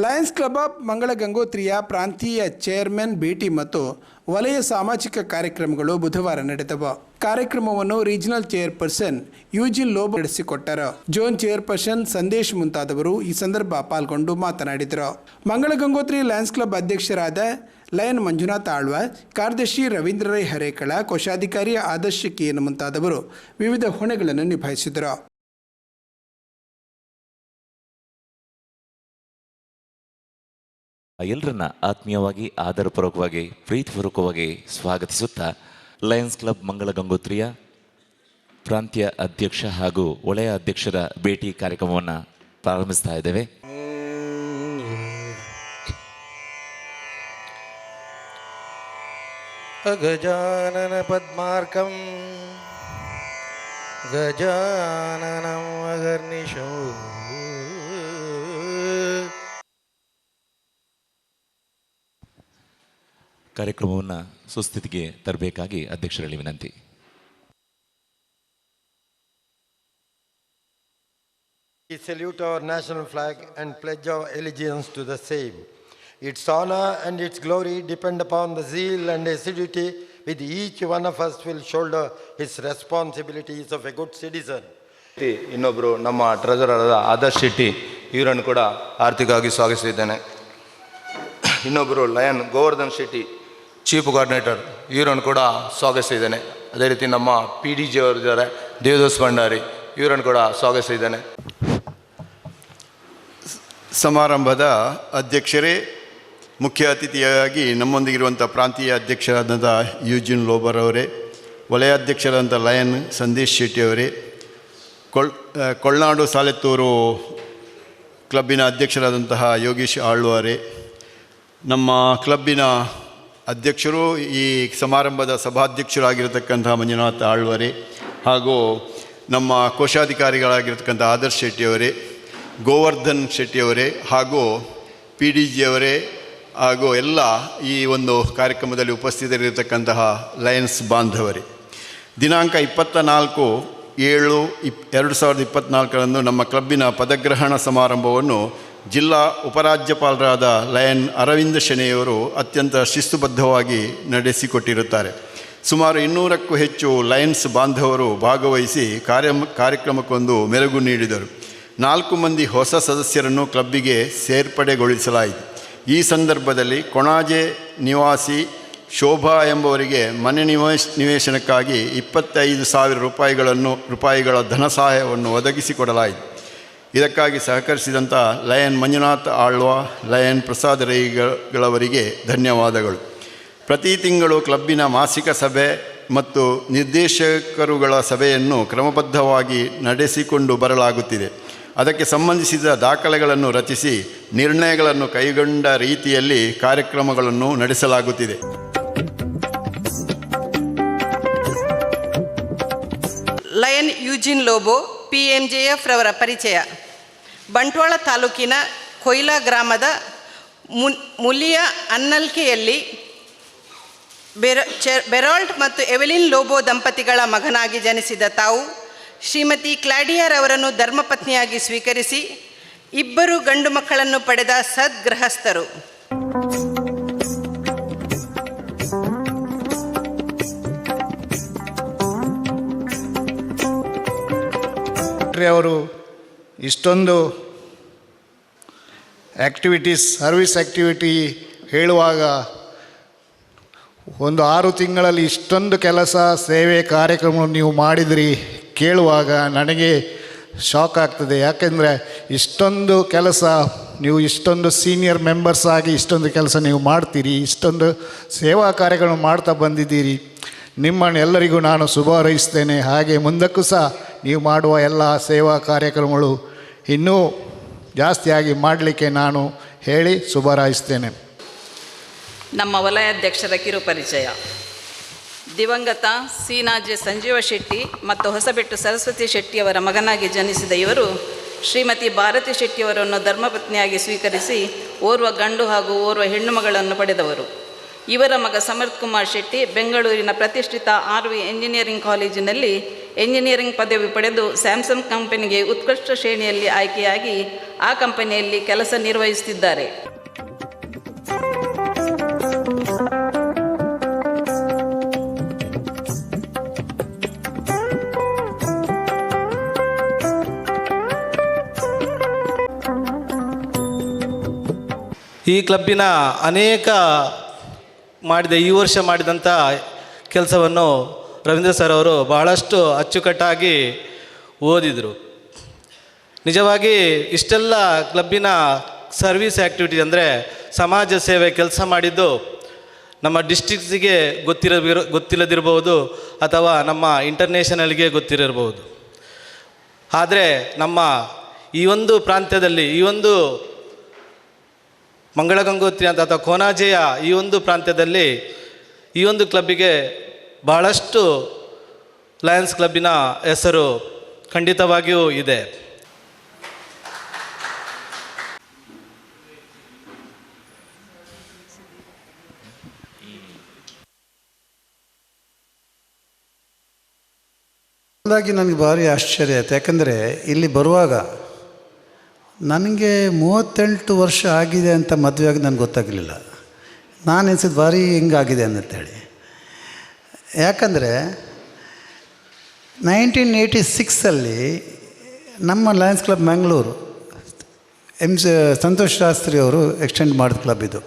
Lions club of ಮಂಗಳ ಗಂಗೋತ್ರಿಯ ಪ್ರಾಂತೀಯ chairman ಭೇಟಿ ಮತ್ತು ವಲಯ ಸಾಮಾಜಿಕ ಕಾರ್ಯಕ್ರಮಗಳು ಬುಧವಾರ ನಡೆದವು. ಕಾರ್ಯಕ್ರಮವನ್ನು ರೀಜನಲ್ ಚೇರ್ಪರ್ಸನ್ ಯುಜಿ ಲೋಬ್ ನಡೆಸಿಕೊಟ್ಟರು. ಜೋನ್ ಚೇರ್ಪರ್ಸನ್ ಸಂದೇಶ್ ಮುಂತಾದವರು ಈ ಸಂದರ್ಭ ಪಾಲ್ಗೊಂಡು ಮಾತನಾಡಿದರು. ಮಂಗಳ ಗಂಗೋತ್ರಿ ಲಯನ್ಸ್ ಕ್ಲಬ್ ಅಧ್ಯಕ್ಷರಾದ ಲಯನ್ ಮಂಜುನಾಥ್ ಆಳ್ವ, ಕಾರ್ಯದರ್ಶಿ ರವೀಂದ್ರ ರೈ ಹರೇಕಳ, ಕೋಶಾಧಿಕಾರಿ ಆದರ್ಶ ಕೆಎನ್ ಮುಂತಾದವರು ವಿವಿಧ ಹೊಣೆಗಳನ್ನು ನಿಭಾಯಿಸಿದರು. ಎಲ್ಲರನ್ನ ಆತ್ಮೀಯವಾಗಿ, ಆಧಾರಪೂರ್ವಕವಾಗಿ, ಪ್ರೀತಿಪೂರ್ವಕವಾಗಿ ಸ್ವಾಗತಿಸುತ್ತಾ ಲಯನ್ಸ್ ಕ್ಲಬ್ ಮಂಗಳ ಗಂಗೋತ್ರಿಯ ಪ್ರಾಂತ್ಯ ಅಧ್ಯಕ್ಷ ಹಾಗೂ ಒಳೆಯ ಅಧ್ಯಕ್ಷರ ಭೇಟಿ ಕಾರ್ಯಕ್ರಮವನ್ನು ಪ್ರಾರಂಭಿಸ್ತಾ ಇದ್ದೇವೆ. ಗಜಾನನ ಪದ್ಮಾರ್ಕಂ, ಗಜಾನನಂ ಅಗರ್ನಿಶೋ. ಕಾರ್ಯಕ್ರಮವನ್ನು ಸುಸ್ಥಿತಿಗೆ ತರಬೇಕಾಗಿ ಅಧ್ಯಕ್ಷರಲ್ಲಿ ವಿನಂತಿ We salute our national flag and pledge our allegiance to the same. Its honor and its glory depend upon the zeal and assiduity with each one of us will shoulder his responsibilities of a good citizen. ಇನ್ನೊಬ್ಬರು ನಮ್ಮ treasurer ಆದ ಆದರ್ಶ್ ಶೆಟ್ಟಿ ಇವರನ್ನು ಕೂಡ ಆರ್ಥಿಕವಾಗಿ ಸ್ವಾಗತಿಸಿದ್ದೇನೆ ಇನ್ನೊಬ್ಬರು lion Govardhan Shetty chief coordinator ಇವರನ್ನು ಕೂಡ ಸ್ವಾಗತಿಸಿದ್ದೇನೆ ಅದೇ ರೀತಿ ನಮ್ಮ ಪಿ ಡಿ ಜಿ ಅವರು ಇದ್ದಾರೆ, ದೇವದಾಸ್ ಭಂಡಾರಿ, ಇವರನ್ನು ಕೂಡ ಸ್ವಾಗತಿಸಿದ್ದೇನೆ ಸಮಾರಂಭದ ಅಧ್ಯಕ್ಷರೇ, ಮುಖ್ಯ ಅತಿಥಿಯಾಗಿ ನಮ್ಮೊಂದಿಗಿರುವಂಥ ಪ್ರಾಂತೀಯ ಅಧ್ಯಕ್ಷರಾದಂಥ ಯೂಜಿನ್ ಲೋಬರ್ ಅವರೇ, ವಲಯಾಧ್ಯಕ್ಷರಾದಂಥ ಲಯನ್ ಸಂದೇಶ್ ಶೆಟ್ಟಿ ಅವರೇ, ಕೊಳ್ ಕೊಳ್ನಾಡು ಸಾಲೆತ್ತೂರು ಕ್ಲಬ್ಬಿನ ಅಧ್ಯಕ್ಷರಾದಂತಹ ಯೋಗೀಶ್ ಆಳ್ವಾರೆ, ನಮ್ಮ ಕ್ಲಬ್ಬಿನ ಅಧ್ಯಕ್ಷರು ಈ ಸಮಾರಂಭದ ಸಭಾಧ್ಯಕ್ಷರಾಗಿರತಕ್ಕಂಥ ಮಂಜುನಾಥ ಆಳ್ವರೆ ಹಾಗೂ ನಮ್ಮ ಕೋಶಾಧಿಕಾರಿಗಳಾಗಿರ್ತಕ್ಕಂಥ ಆದರ್ಶ್ ಶೆಟ್ಟಿಯವರೇ, ಗೋವರ್ಧನ್ ಶೆಟ್ಟಿಯವರೇ ಹಾಗೂ ಪಿ ಡಿ ಜಿಯವರೇ ಹಾಗೂ ಎಲ್ಲ ಈ ಒಂದು ಕಾರ್ಯಕ್ರಮದಲ್ಲಿ ಉಪಸ್ಥಿತರಿರತಕ್ಕಂತಹ ಲಯನ್ಸ್ ಬಾಂಧವರೇ. ದಿನಾಂಕ ಇಪ್ಪತ್ತ ನಾಲ್ಕು ಏಳು ಇಪ್, ಎರಡು ಸಾವಿರದ ಇಪ್ಪತ್ತ್ನಾಲ್ಕರಂದು ನಮ್ಮ ಕ್ಲಬ್ಬಿನ ಪದಗ್ರಹಣ ಸಮಾರಂಭವನ್ನು ಜಿಲ್ಲಾ ಉಪರಾಜ್ಯಪಾಲರಾದ ಲಯನ್ ಅರವಿಂದ ಶೆಣೆಯವರು ಅತ್ಯಂತ ಶಿಸ್ತುಬದ್ಧವಾಗಿ ನಡೆಸಿಕೊಟ್ಟಿರುತ್ತಾರೆ. ಸುಮಾರು ಇನ್ನೂರಕ್ಕೂ ಹೆಚ್ಚು ಲಯನ್ಸ್ ಬಾಂಧವರು ಭಾಗವಹಿಸಿ ಕಾರ್ಯ, ಕಾರ್ಯಕ್ರಮಕ್ಕೊಂದು ಮೆರುಗು ನೀಡಿದರು. ನಾಲ್ಕು ಮಂದಿ ಹೊಸ ಸದಸ್ಯರನ್ನು ಕ್ಲಬ್ಬಿಗೆ ಸೇರ್ಪಡೆಗೊಳಿಸಲಾಯಿತು. ಈ ಸಂದರ್ಭದಲ್ಲಿ ಕೊಣಾಜೆ ನಿವಾಸಿ ಶೋಭಾ ಎಂಬವರಿಗೆ ಮನೆ ನಿವೇಶ್, ನಿವೇಶನಕ್ಕಾಗಿ ಇಪ್ಪತ್ತೈದು ಸಾವಿರ ರೂಪಾಯಿಗಳನ್ನು, ರೂಪಾಯಿಗಳ ಧನ ಸಹಾಯವನ್ನು ಒದಗಿಸಿಕೊಡಲಾಯಿತು. ಇದಕ್ಕಾಗಿ ಸಹಕರಿಸಿದಂಥ ಲಯನ್ ಮಂಜುನಾಥ್ ಆಳ್ವ, ಲಯನ್ ಪ್ರಸಾದ್ ರೈಗಳವರಿಗೆ ಧನ್ಯವಾದಗಳು. ಪ್ರತಿ ತಿಂಗಳು ಕ್ಲಬ್ಬಿನ ಮಾಸಿಕ ಸಭೆ ಮತ್ತು ನಿರ್ದೇಶಕರುಗಳ ಸಭೆಯನ್ನು ಕ್ರಮಬದ್ಧವಾಗಿ ನಡೆಸಿಕೊಂಡು ಬರಲಾಗುತ್ತಿದೆ. ಅದಕ್ಕೆ ಸಂಬಂಧಿಸಿದ ದಾಖಲೆಗಳನ್ನು ರಚಿಸಿ ನಿರ್ಣಯಗಳನ್ನು ಕೈಗೊಂಡ ರೀತಿಯಲ್ಲಿ ಕಾರ್ಯಕ್ರಮಗಳನ್ನು ನಡೆಸಲಾಗುತ್ತಿದೆ. Lion Eugene Lobo P M J F ರವರ ಪರಿಚಯ. ಬಂಟ್ವಾಳ ತಾಲೂಕಿನ ಕೊಯ್ಲಾ ಗ್ರಾಮದ ಮು ಮುಲಿಯ ಅನ್ನಲ್ಕೆಯಲ್ಲಿ ಬೆರ, ಚೆ- ಬೆರಾಲ್ಟ್ ಮತ್ತು ಎವೆಲಿನ್ ಲೋಬೋ ದಂಪತಿಗಳ ಮಗನಾಗಿ ಜನಿಸಿದ ತಾವು, ಶ್ರೀಮತಿ ಕ್ಲಾಡಿಯಾರವರನ್ನು ಧರ್ಮಪತ್ನಿಯಾಗಿ ಸ್ವೀಕರಿಸಿ ಇಬ್ಬರು ಗಂಡು ಮಕ್ಕಳನ್ನು ಪಡೆದ ಸದ್ಗೃಹಸ್ಥರು. ಅವರು ಇಷ್ಟೊಂದು ಆ್ಯಕ್ಟಿವಿಟೀಸ್ ಸರ್ವಿಸ್ ಆ್ಯಕ್ಟಿವಿಟಿ ಹೇಳುವಾಗ ಒಂದು ಆರು ತಿಂಗಳಲ್ಲಿ ಇಷ್ಟೊಂದು ಕೆಲಸ, ಸೇವೆ ಕಾರ್ಯಕ್ರಮ ನೀವು ಮಾಡಿದಿರಿ ಕೇಳುವಾಗ ನನಗೆ ಶಾಕ್ ಆಗ್ತದೆ. ಯಾಕೆಂದರೆ ಇಷ್ಟೊಂದು ಕೆಲಸ, ನೀವು ಇಷ್ಟೊಂದು ಸೀನಿಯರ್ ಮೆಂಬರ್ಸ್ ಆಗಿ ಇಷ್ಟೊಂದು ಕೆಲಸ ನೀವು ಮಾಡ್ತೀರಿ, ಇಷ್ಟೊಂದು ಸೇವಾ ಕಾರ್ಯಗಳನ್ನು ಮಾಡ್ತಾ ಬಂದಿದ್ದೀರಿ. ನಿಮ್ಮನ್ನು ಎಲ್ಲರಿಗೂ ನಾನು ಶುಭ ಹಾಗೆ ಮುಂದಕ್ಕೂ ಸಹ ನೀವು ಮಾಡುವ ಎಲ್ಲ ಸೇವಾ ಕಾರ್ಯಕ್ರಮಗಳು ಇನ್ನೂ ಜಾಸ್ತಿಯಾಗಿ ಮಾಡಲಿಕ್ಕೆ ನಾನು ಹೇಳಿ ಶುಭ ನಮ್ಮ ವಲಯಾಧ್ಯಕ್ಷರ ಕಿರು ಪರಿಚಯ. ದಿವಂಗತ ಸೀನಾಜೆ ಸಂಜೀವ ಶೆಟ್ಟಿ ಮತ್ತು ಹೊಸಬೆಟ್ಟು ಸರಸ್ವತಿ ಶೆಟ್ಟಿಯವರ ಮಗನಾಗಿ ಜನಿಸಿದ ಇವರು ಶ್ರೀಮತಿ ಭಾರತಿ ಶೆಟ್ಟಿಯವರನ್ನು ಧರ್ಮಪತ್ನಿಯಾಗಿ ಸ್ವೀಕರಿಸಿ ಓರ್ವ ಗಂಡು ಹಾಗೂ ಓರ್ವ ಹೆಣ್ಣು ಮಗಳನ್ನು ಪಡೆದವರು. ಇವರ ಮಗ ಸಮರ್ಥ್ ಕುಮಾರ್ ಶೆಟ್ಟಿ ಬೆಂಗಳೂರಿನ ಪ್ರತಿಷ್ಠಿತ ಆರ್ ವಿ ಎಂಜಿನಿಯರಿಂಗ್ ಕಾಲೇಜಿನಲ್ಲಿ ಎಂಜಿನಿಯರಿಂಗ್ ಪದವಿ ಪಡೆದು ಸ್ಯಾಮ್ಸಂಗ್ ಕಂಪನಿಗೆ ಉತ್ಕೃಷ್ಟ ಶ್ರೇಣಿಯಲ್ಲಿ ಆಯ್ಕೆಯಾಗಿ ಆ ಕಂಪನಿಯಲ್ಲಿ ಕೆಲಸ ನಿರ್ವಹಿಸುತ್ತಿದ್ದಾರೆ. ಈ ಕ್ಲಬ್ಬಿನ ಅನೇಕ ಮಾಡಿದ ಈ ವರ್ಷ ಮಾಡಿದಂಥ ಕೆಲಸವನ್ನು ರವೀಂದ್ರ ಸರ್ ಅವರು ಬಹಳಷ್ಟು ಅಚ್ಚುಕಟ್ಟಾಗಿ ಓದಿದರು. ನಿಜವಾಗಿ ಇಷ್ಟೆಲ್ಲ ಕ್ಲಬ್ಬಿನ ಸರ್ವಿಸ್ ಆ್ಯಕ್ಟಿವಿಟಿ ಅಂದರೆ ಸಮಾಜ ಸೇವೆ ಕೆಲಸ ಮಾಡಿದ್ದು ನಮ್ಮ ಡಿಸ್ಟಿಕ್ಸಿಗೆ ಗೊತ್ತಿರ ಗೊತ್ತಿಲ್ಲದಿರಬಹುದು ಅಥವಾ ನಮ್ಮ ಇಂಟರ್ನ್ಯಾಷನಲ್ಗೆ ಗೊತ್ತಿರಬಹುದು ಆದರೆ ನಮ್ಮ ಈ ಒಂದು ಪ್ರಾಂತ್ಯದಲ್ಲಿ ಈ ಒಂದು ಮಂಗಳ ಗಂಗೋತ್ರಿ ಅಂತ ಅಥವಾ ಕೋನಾಜೆಯ ಈ ಒಂದು ಪ್ರಾಂತ್ಯದಲ್ಲಿ ಈ ಒಂದು ಕ್ಲಬ್ಬಿಗೆ ಬಹಳಷ್ಟು ಲಯನ್ಸ್ ಕ್ಲಬ್ಬಿನ ಹೆಸರು ಖಂಡಿತವಾಗಿಯೂ ಇದೆ. ಹಾಗಾಗಿ ನನಗೆ ಭಾರಿ ಆಶ್ಚರ್ಯ ಆಯಿತು ಯಾಕಂದರೆ ಇಲ್ಲಿ ಬರುವಾಗ ನನಗೆ ಮೂವತ್ತೆಂಟು ವರ್ಷ ಆಗಿದೆ ಅಂತ ಮದುವೆ ಆಗಿ ನನಗೆ ಗೊತ್ತಾಗಲಿಲ್ಲ. ನಾನು ಎನಿಸಿದ್ದು ಭಾರಿ ಹಿಂಗಾಗಿದೆ ಅಂತೇಳಿ ಯಾಕಂದರೆ ನೈನ್ಟೀನ್ ಏಯ್ಟಿ ಸಿಕ್ಸಲ್ಲಿ ನಮ್ಮ ಲಯನ್ಸ್ ಕ್ಲಬ್ ಮ್ಯಾಂಗ್ಳೂರು ಎಂ ಸ ಸಂತೋಷ್ ಶಾಸ್ತ್ರಿ ಅವರು ಎಕ್ಸ್ಟೆಂಡ್ ಮಾಡಿದ ಕ್ಲಬ್ ಇದು.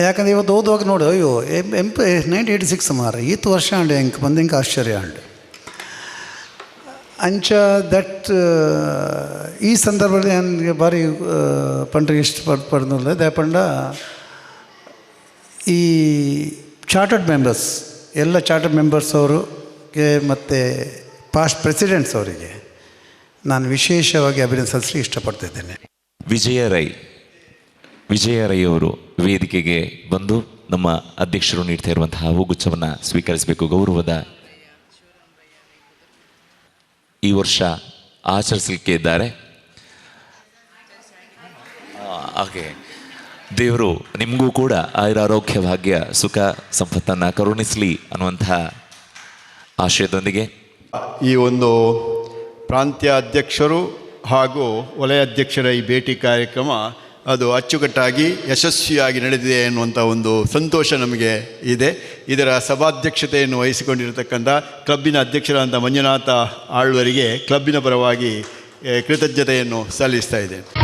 ಯಾಕಂದರೆ ಇವತ್ತು ಓದುವಾಗ ನೋಡು, ಅಯ್ಯೋ, M M, nineteen eighty six ಮಾರ ಈತ ವರ್ಷ ಅಂಡೆ ಹೆಂಗೆ ಬಂದು ಹಿಂಗೆ ಆಶ್ಚರ್ಯ ಅಂಡು ಅಂಚ ದಟ್ ಈ ಸಂದರ್ಭದಲ್ಲಿ ನನಗೆ ಭಾರಿ ಪಂಡ್ರಿ ಇಷ್ಟ ಪಡ್ದು ದಯಪಂಡ, ಈ ಚಾರ್ಟರ್ಡ್ ಮೆಂಬರ್ಸ್, ಎಲ್ಲ ಚಾರ್ಟರ್ಡ್ ಮೆಂಬರ್ಸ್ ಅವರಿಗೆ ಮತ್ತು ಪಾಸ್ಟ್ ಪ್ರೆಸಿಡೆಂಟ್ಸ್ ಅವರಿಗೆ ನಾನು ವಿಶೇಷವಾಗಿ ಅಭಿನಂದಿಸಲಿಕ್ಕೆ ಇಷ್ಟಪಡ್ತಿದ್ದೇನೆ ವಿಜಯ ರೈ ವಿಜಯ ರೈ ಅವರು ವೇದಿಕೆಗೆ ಬಂದು ನಮ್ಮ ಅಧ್ಯಕ್ಷರು ನೀಡ್ತಾ ಇರುವಂತಹ ಹೂಗುಚ್ಛವನ್ನು ಸ್ವೀಕರಿಸಬೇಕು. ಗೌರವದ ಈ ವರ್ಷ ಆಚರಿಸಲಿಕ್ಕೆ ಇದ್ದಾರೆ. ಹಾಗೆ. ದೇವರು ನಿಮಗೂ ಕೂಡ ಆಯುರಾರೋಗ್ಯ, ಭಾಗ್ಯ, ಸುಖ, ಸಂಪತ್ತನ್ನು ಕರುಣಿಸಲಿ ಅನ್ನುವಂತಹ ಆಶಯದೊಂದಿಗೆ. ಈ ಒಂದು ಪ್ರಾಂತ್ಯ ಅಧ್ಯಕ್ಷರು ಹಾಗೂ ವಲಯ ಅಧ್ಯಕ್ಷರ ಈ ಭೇಟಿ ಕಾರ್ಯಕ್ರಮ ಅದು ಅಚ್ಚುಕಟ್ಟಾಗಿ ಯಶಸ್ವಿಯಾಗಿ ನಡೆದಿದೆ ಎನ್ನುವಂಥ ಒಂದು ಸಂತೋಷ ನಮಗೆ ಇದೆ. ಇದರ ಸಭಾಧ್ಯಕ್ಷತೆಯನ್ನು ವಹಿಸಿಕೊಂಡಿರತಕ್ಕಂಥ ಕ್ಲಬ್ಬಿನ ಅಧ್ಯಕ್ಷರಾದಂಥ ಮಂಜುನಾಥ ಆಳ್ವರಿಗೆ ಕ್ಲಬ್ಬಿನ ಪರವಾಗಿ ಕೃತಜ್ಞತೆಯನ್ನು ಸಲ್ಲಿಸ್ತಾ ಇದ್ದೇನೆ.